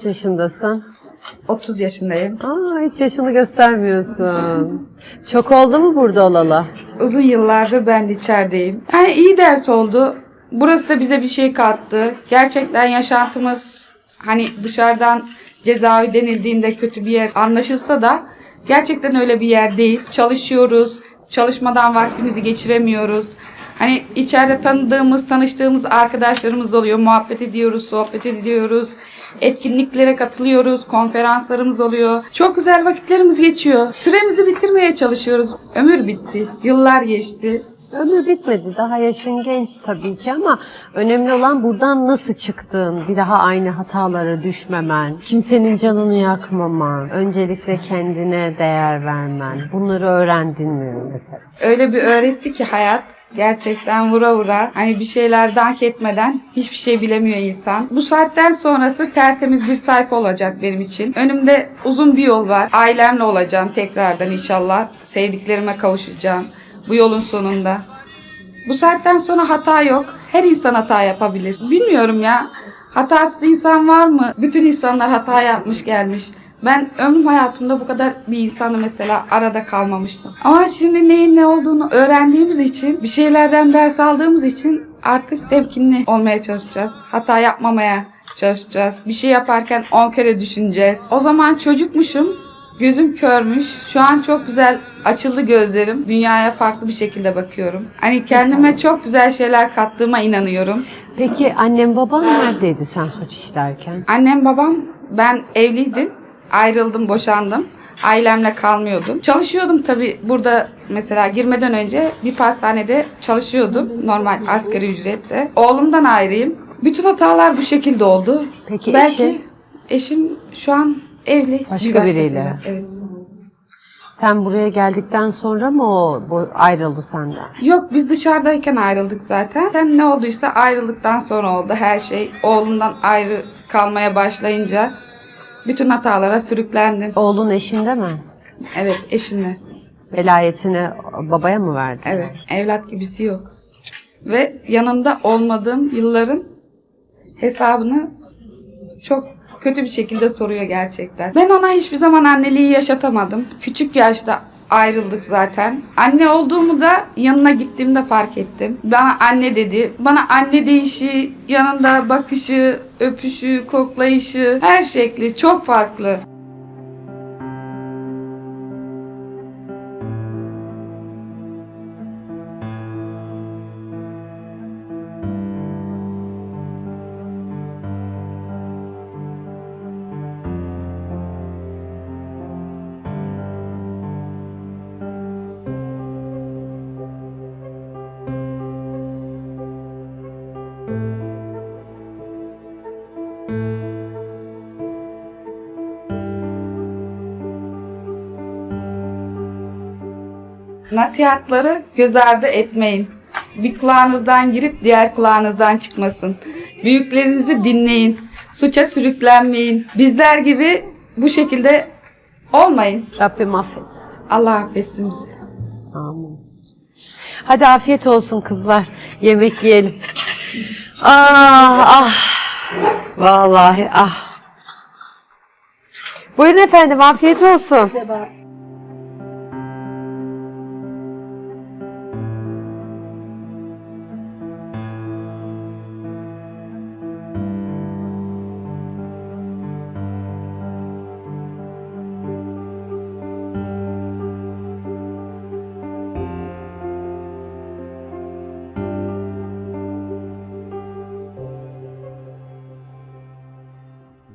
Kaç yaşındasın? 30 yaşındayım. Aa, hiç yaşını göstermiyorsun. Çok oldu mu burada olalı? Uzun yıllardır ben de içerideyim. Yani iyi ders oldu. Burası da bize bir şey kattı. Gerçekten yaşantımız hani dışarıdan cezaevi denildiğinde kötü bir yer anlaşılsa da gerçekten öyle bir yer değil. Çalışıyoruz. Çalışmadan vaktimizi geçiremiyoruz. Hani içeride tanıdığımız, tanıştığımız arkadaşlarımız oluyor. Muhabbet ediyoruz, sohbet ediyoruz. Etkinliklere katılıyoruz, konferanslarımız oluyor. Çok güzel vakitlerimiz geçiyor. Süremizi bitirmeye çalışıyoruz. Ömür bitti, yıllar geçti. Ömür bitmedi. Daha yaşın genç tabii ki ama önemli olan buradan nasıl çıktın? Bir daha aynı hatalara düşmemen, kimsenin canını yakmaman, öncelikle kendine değer vermen. Bunları öğrendin mi mesela? Öyle bir öğretti ki hayat gerçekten vura vura hani bir şeyler dank etmeden hiçbir şey bilemiyor insan. Bu saatten sonrası tertemiz bir sayfa olacak benim için. Önümde uzun bir yol var. Ailemle olacağım tekrardan inşallah. Sevdiklerime kavuşacağım bu yolun sonunda. Bu saatten sonra hata yok. Her insan hata yapabilir. Bilmiyorum ya. Hatasız insan var mı? Bütün insanlar hata yapmış gelmiş. Ben ömrüm hayatımda bu kadar bir insanı mesela arada kalmamıştım. Ama şimdi neyin ne olduğunu öğrendiğimiz için, bir şeylerden ders aldığımız için artık temkinli olmaya çalışacağız. Hata yapmamaya çalışacağız. Bir şey yaparken 10 kere düşüneceğiz. O zaman çocukmuşum. Gözüm körmüş. Şu an çok güzel açıldı gözlerim. Dünyaya farklı bir şekilde bakıyorum. Hani kendime çok güzel şeyler kattığıma inanıyorum. Peki annem baban neredeydi sen suç işlerken? Annem babam ben evliydim. Ayrıldım, boşandım. Ailemle kalmıyordum. Çalışıyordum tabii burada mesela girmeden önce bir pastanede çalışıyordum. Normal asgari ücretle. Oğlumdan ayrıyım. Bütün hatalar bu şekilde oldu. Peki Belki eşin? eşim şu an evli. Başka biriyle. Evet. Sen buraya geldikten sonra mı o bu ayrıldı senden? Yok biz dışarıdayken ayrıldık zaten. Sen ne olduysa ayrıldıktan sonra oldu her şey. Oğlumdan ayrı kalmaya başlayınca bütün hatalara sürüklendim. Oğlun eşinde mi? Evet eşimle. Velayetini babaya mı verdi? Evet evlat gibisi yok. Ve yanında olmadığım yılların hesabını çok kötü bir şekilde soruyor gerçekten. Ben ona hiçbir zaman anneliği yaşatamadım. Küçük yaşta ayrıldık zaten. Anne olduğumu da yanına gittiğimde fark ettim. Bana anne dedi. Bana anne deyişi, yanında bakışı, öpüşü, koklayışı, her şekli çok farklı. Nasihatları göz ardı etmeyin. Bir kulağınızdan girip diğer kulağınızdan çıkmasın. Büyüklerinizi dinleyin. Suça sürüklenmeyin. Bizler gibi bu şekilde olmayın. Rabbim affetsin. Allah affetsin bizi. Amin. Hadi afiyet olsun kızlar. Yemek yiyelim. Ah ah. Vallahi ah. Buyurun efendim afiyet olsun.